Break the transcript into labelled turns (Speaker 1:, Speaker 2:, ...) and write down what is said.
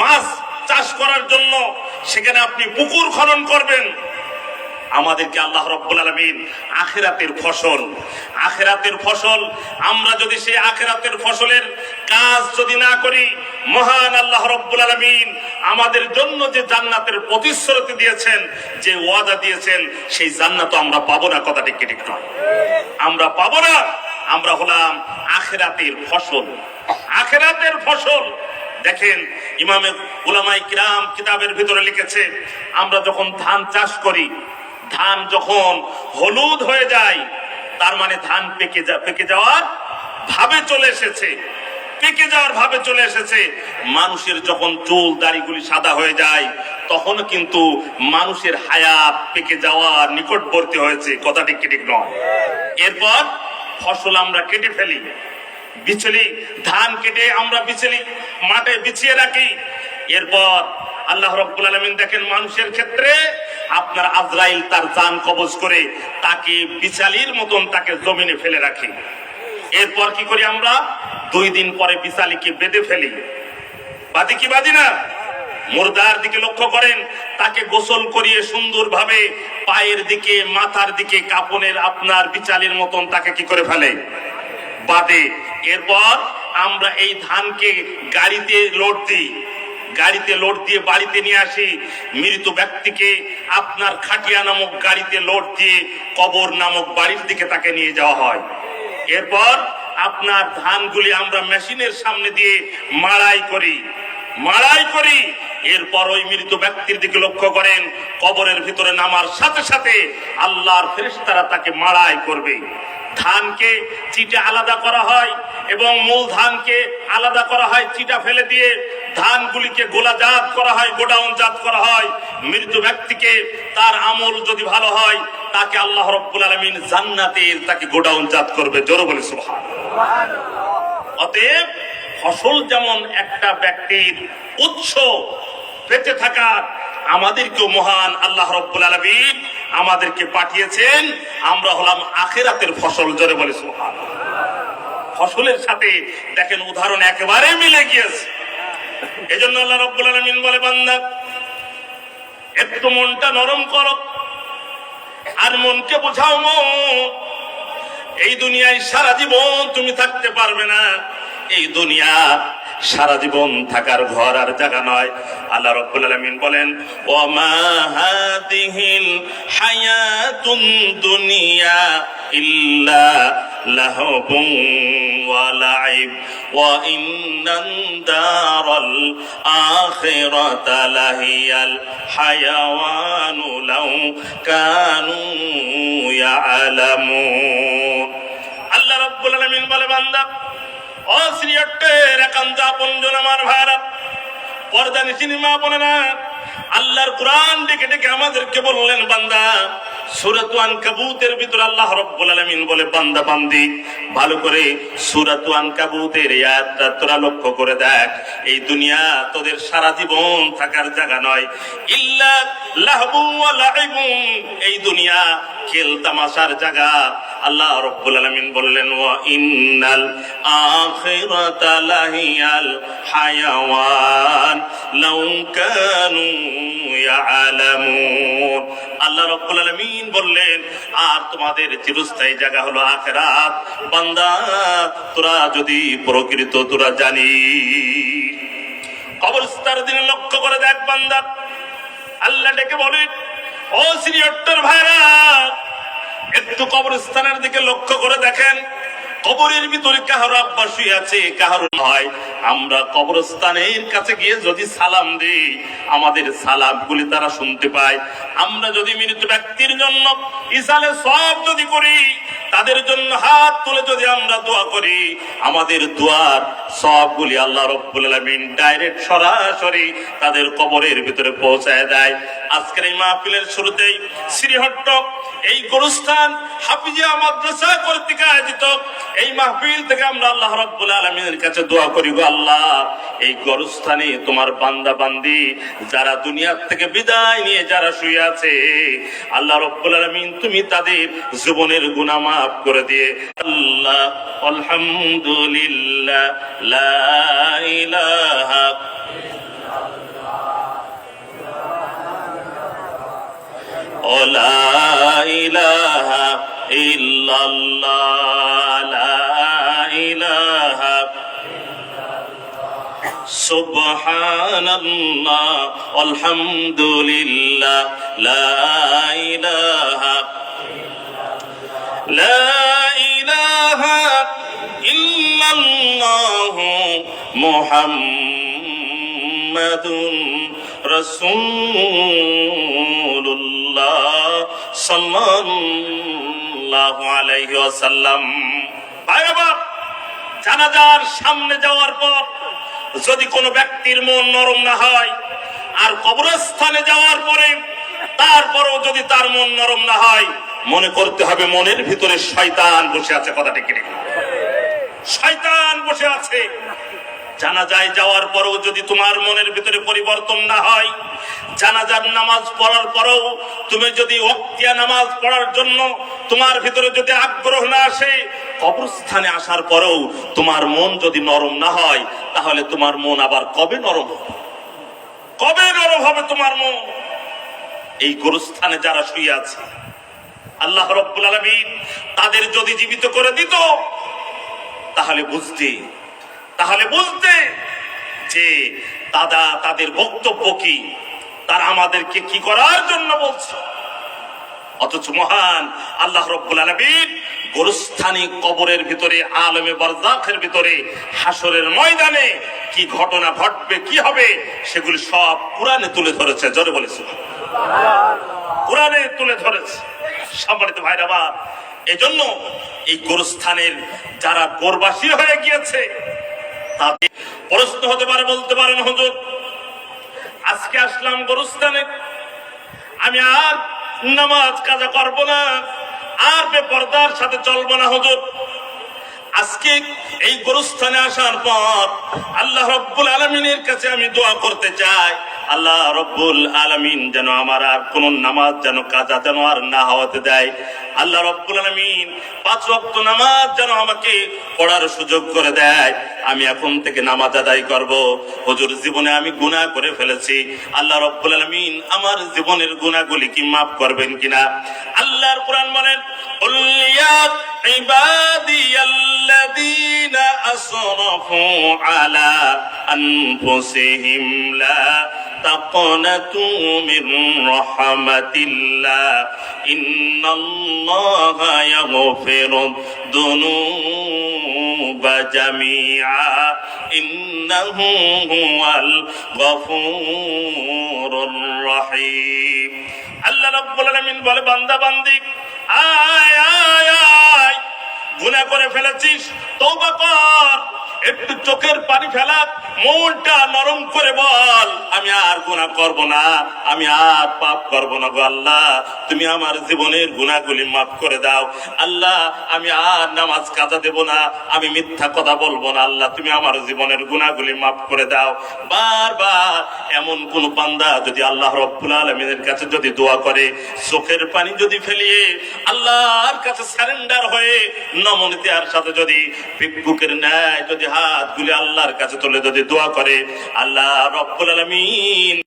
Speaker 1: মাছ চাষ করার জন্য সেখানে আপনি পুকুর খনন করবেন। আমাদেরকে আল্লাহ রব্বুল আলমিন আখেরাতের ফসল আখেরাতের ফসল, আমরা যদি সেই আখেরাতের ফসলের কাজ যদি না করি, মহান আল্লাহ রব্বুল আলমিন আমাদের জন্য যে জান্নাতের প্রতিশ্রুতি দিয়েছেন, যে ওয়াদা দিয়েছেন, সেই জান্নাত আমরা পাবো না কথাটি কি ঠিক নয় আমরা পাবো না, আমরা হলাম আখেরাতের ফসল। আখেরাতের ফসল দেখেন ইমামে উলামাই কিরাম কিতাবের ভিতরে লিখেছে, আমরা যখন ধান চাষ করি, ধান যখন হলুদ হয়ে যায়, তার মানে ধান পেকে যা, পেকে যাওয়ার ভাবে চলে এসেছে। পেকে যাওয়ার ভাবে চলে এসেছে। মানুষের যখন চুল দাড়িগুলি সাদা হয়ে যায়, তখন কিন্তু মানুষের হায়াত পেকে যাওয়ার নিকটবর্তী হয়েছে। কথাটি কি ঠিক নয়? এরপর ফসল আমরা কেটে ফেলি। বিচলি, ধান কেটে আমরা বিচলি, মাঠে বিছিয়ে রাখি। এরপর আল্লাহ রব্বুল আলমিন দেখেন মানুষের ক্ষেত্রে আপনার আজরাইল তার জান কবজ করে তাকে বিচালির মতন তাকে জমিনে ফেলে রাখি। এরপর কি করি আমরা? দুই দিন পরে বিচালিকে বেঁধে ফেলি। বাদি কি বাদি না? মুর্দার দিকে লক্ষ্য করেন, তাকে গোসল করিয়ে সুন্দরভাবে পায়ের দিকে, মাথার দিকে, কাপনের আপনার বিচালির মতন তাকে কি করে ফেলে? বাদে এরপর আমরা এই ধানকে গাড়িতে লোড দিই। গাড়িতে লোড দিয়ে বাড়িতে নিয়ে আসি। মৃত ব্যক্তিকে আপনার খাটিয়া নামক গাড়িতে লোড দিয়ে কবর নামক বাড়ির দিকে তাকে নিয়ে যাওয়া হয়। এরপর আপনার ধানগুলি আমরা মেশিনের সামনে দিয়ে মাড়াই করি। মাড়াই করি। এরপর ওই মৃত ব্যক্তির দিকে লক্ষ্য করেন, কবরের ভিতরে নামার সাথে সাথে আল্লাহর ফেরেশতারা তাকে মাড়াই করবে। ধানকে চিটে আলাদা করা হয় এবং মূল ধানকে আলাদা করা হয়, চিটা ফেলে দিয়ে ধানগুলিকে গোলাজাত করা হয় গোডাউন জাত করা হয়। মৃত ব্যক্তিকে তার আমল যদি ভালো হয়, তাকে আল্লাহ রব্বুল আলমিন জান্নাতের তাকে গোডাউন জাত করবে। জোর বলে সুবহান অতএব ফসল যেমন একটা ব্যক্তির উৎস বেঁচে থাকার, আমাদেরকেও মহান আল্লাহ রব্বুল আলমিন আমাদেরকে পাঠিয়েছেন, আমরা হলাম আখেরাতের ফসল, জোরে বলে সুবহান ফসলের সাথে, দেখেন উদাহরণ একেবারে মিলে গিয়েছে। এজন্য আল্লাহ রব্বুল আলমিন বলে, বান্দা, একটু মনটা নরম করো আর মনকে বোঝাও এই দুনিয়ায় সারা জীবন তুমি থাকতে পারবে না। এই দুনিয়া সারা জীবন থাকার ঘর আর জায়গা নয়। আল্লাহ রব্বুল আলামিন বলেন, ওমা হাদিহিল হায়াতুন দুনিয়া ইল্লা লাহবুন ওয়া লাইব। ওয়া ইন্নান দারাল আখিরাতা লাহিয়াল হায়াওয়ানু লাউ কানু ইয়ালামুন। আল্লাহ রাব্বুল আলামিন বলে, বান্দা আমার ভারত। আল্লাহর কোরআন ডেকে ডেকে আমাদেরকে বললেন বান্দা সুরাতুয়ান কাবুতের ভিতর আল্লাহ রব্বুল আলামিন বলে, বান্দা, বান্দি, ভালো করে সুরাতুয়ান কাবুতের এই আয়াতটা তোরা লক্ষ্য করে দেখ। এই দুনিয়া তোদের সারা জীবন থাকার জায়গা নয়। ইল্লা লাহবু ওয়া লাইবুন এই দুনিয়া খেল তামাশার জায়গা। আল্লাহ রব্বুল আলামিন বললেন, ওয়া ইন্নাল আখিরাতা লাহিয়াল হায়াওয়ান, লাউ কানু ইয়ালামুন। আল্লাহ রব্বুল আলামিন বললেন, আর তোমাদের চিরস্থায়ী জায়গা হলো আখিরাত। বান্দা, তোরা যদি প্রকৃত, তোরা জানি কবরস্থার দিনে লক্ষ্য করে দেখ বান্দা। আল্লাহ ডেকে বলেন, ও সিনিয়রটার ভাইরা, একটু কবরস্থানের দিকে লক্ষ্য করে দেখেন। কবরের ভিতরে কাহার শুয়ে আছে, কাহার হয় আমরা কবরস্থানের কাছে গিয়ে যদি সালাম দিই, আমাদের সালাম গুলি তারা শুনতে পায়। আমরা যদি মৃত ব্যক্তির জন্য ইসালে সব যদি করি, তাদের জন্য হাত তুলে যদি আমরা দোয়া করি, আমাদের দোয়ার সবগুলি আল্লাহ রব্বুল আলামিন ডাইরেক্ট সরাসরি তাদের কবরের ভিতরে পৌঁছায় দেয়। আজকের এই মাহফিলের শুরুতেই শ্রীহট্ট এই গোরস্থান হাফিজিয়া মাদ্রাসা কর্তৃক আয়োজিত এই মাহফিল থেকে আমরা আল্লাহ রব্বুল আলমিনের কাছে দোয়া করি গো আল্লাহ। এই গরস্থানে তোমার বান্দা বান্দি যারা দুনিয়ার থেকে বিদায় নিয়ে যারা শুয়ে আছে, আল্লাহ রব্বুল আলমিন তুমি তাদের জীবনের গুনাহ মাফ করে দিয়ে আল্লাহ, আলহামদুলিল্লাহ, লা ও ইল্লাল্লাহ। সুবহানাল্লাহ, আলহামদুলিল্লাহ, লা ইলাহা লা ইলাহা ইল্লাল্লাহ মুহাম্মাদুর রাসূলুল্লাহ, সাল্লাল্লাহু আলাইহি ওয়াসাল্লাম। জানাজার সামনে যাওয়ার পর যদি কোনো ব্যক্তির মন নরম না হয় আর কবরস্থানে যাওয়ার পরে তারপরও যদি তার মন নরম না হয়, মনে করতে হবে মনের ভিতরে শয়তান বসে আছে, কথাটি কিনে শয়তান বসে আছে। জানা যায় যাওয়ার পরেও যদি তোমার মনের ভিতরে পরিবর্তন না হয়, জানাজার নামাজ পড়ার পরেও তুমি যদি অক্তিয়া নামাজ পড়ার জন্য তোমার ভিতরে যদি আগ্রহ না আসে কবরস্থানে আসার পরেও তোমার মন যদি নরম না হয়, তাহলে তোমার মন আবার কবে নরম হবে? কবে নরম হবে তোমার মন? এই গোরস্থানে যারা শুয়ে আছে, আল্লাহ রব্বুল আলমিন তাদের যদি জীবিত করে দিত, তাহলে বুঝতে তাহলে বুঝতে যে দাদা তাদের বক্তব্য কি? তারা আমাদেরকে কি করার জন্য বলছে? অথচ মহান আল্লাহ রব্বুল আলমিন গোরস্থানী কবরের ভিতরে, আলমে বারজাখের ভিতরে হাসরের ময়দানে কি ঘটনা ঘটবে, কি হবে, সেগুলি সব কোরআনে তুলে ধরেছে। জোরে বলেছে কোরআনে তুলে ধরেছে। সম্মানিত ভাইরা বা এজন্য এই গোরস্থানের যারা গোরবাসী হয়ে গিয়েছে, তাদের প্রশ্ন হতে পারে, বলতে পারেন, হুজুর, আজকে আসলাম গোরস্থানে, আমি আর নামাজ কাজা করব না। আর বেপর্দার সাথে চলবো না, হজুর। আজকে এই গরুস্থানে আসার পর আল্লাহ রব্বুল আলমিনের কাছে আমি দোয়া করতে চাই। আল্লাহ রব্বুল আলমিন যেন আমার আর কোন নামাজ যেন কাজা যেন আর না হওয়াতে দেয় আল্লাহ রব্বুল আলমিন পাঁচ রক্ত নামাজ যেন আমাকে পড়ার সুযোগ করে দেয় আমি এখন থেকে নামাজ আদায় করব হুজুর জীবনে আমি গুনাহ করে ফেলেছি আল্লাহ রব্বুল আলমিন আমার জীবনের গুনাহগুলি কি মাফ করবেন কিনা আল্লাহর কোরআন বলেন قل يا عبادي الذين أسرفوا على أنفسهم لا تقنطوا من رحمة الله إن الله يغفر الذنوب جميعا إنه هو الغفور الرحيم আল্লাহ রাব্বুল আলামিন বলে বান্দা বান্দি আয় আয় আয় গুনাহ করে ফেলেছিস তওবা কর একটু চোখের পানি ফেলা মনটা নরম করে বল, আমি আর গুনাহ করব না, আমি আর পাপ করব না গো আল্লাহ। তুমি আমার জীবনের গুনাহগুলি মাফ করে দাও। আল্লাহ, আমি আর নামাজ কাজা দেব না, আমি মিথ্যা কথা বলব না আল্লাহ, তুমি আমার জীবনের গুনাহগুলি মাফ করে দাও। বারবার এমন কোন বান্দা যদি আল্লাহ রব্বুল আলমিনের কাছে যদি দোয়া করে, চোখের পানি যদি ফেলিয়ে আল্লাহর কাছে সারেন্ডার হয়ে নমনীতার সাথে যদি ভিক্ষুকের ন্যায় যদি হাত গুলি আল্লাহর কাছে তুলে যদি দোয়া করে। আল্লাহ রব্বুল আলমিন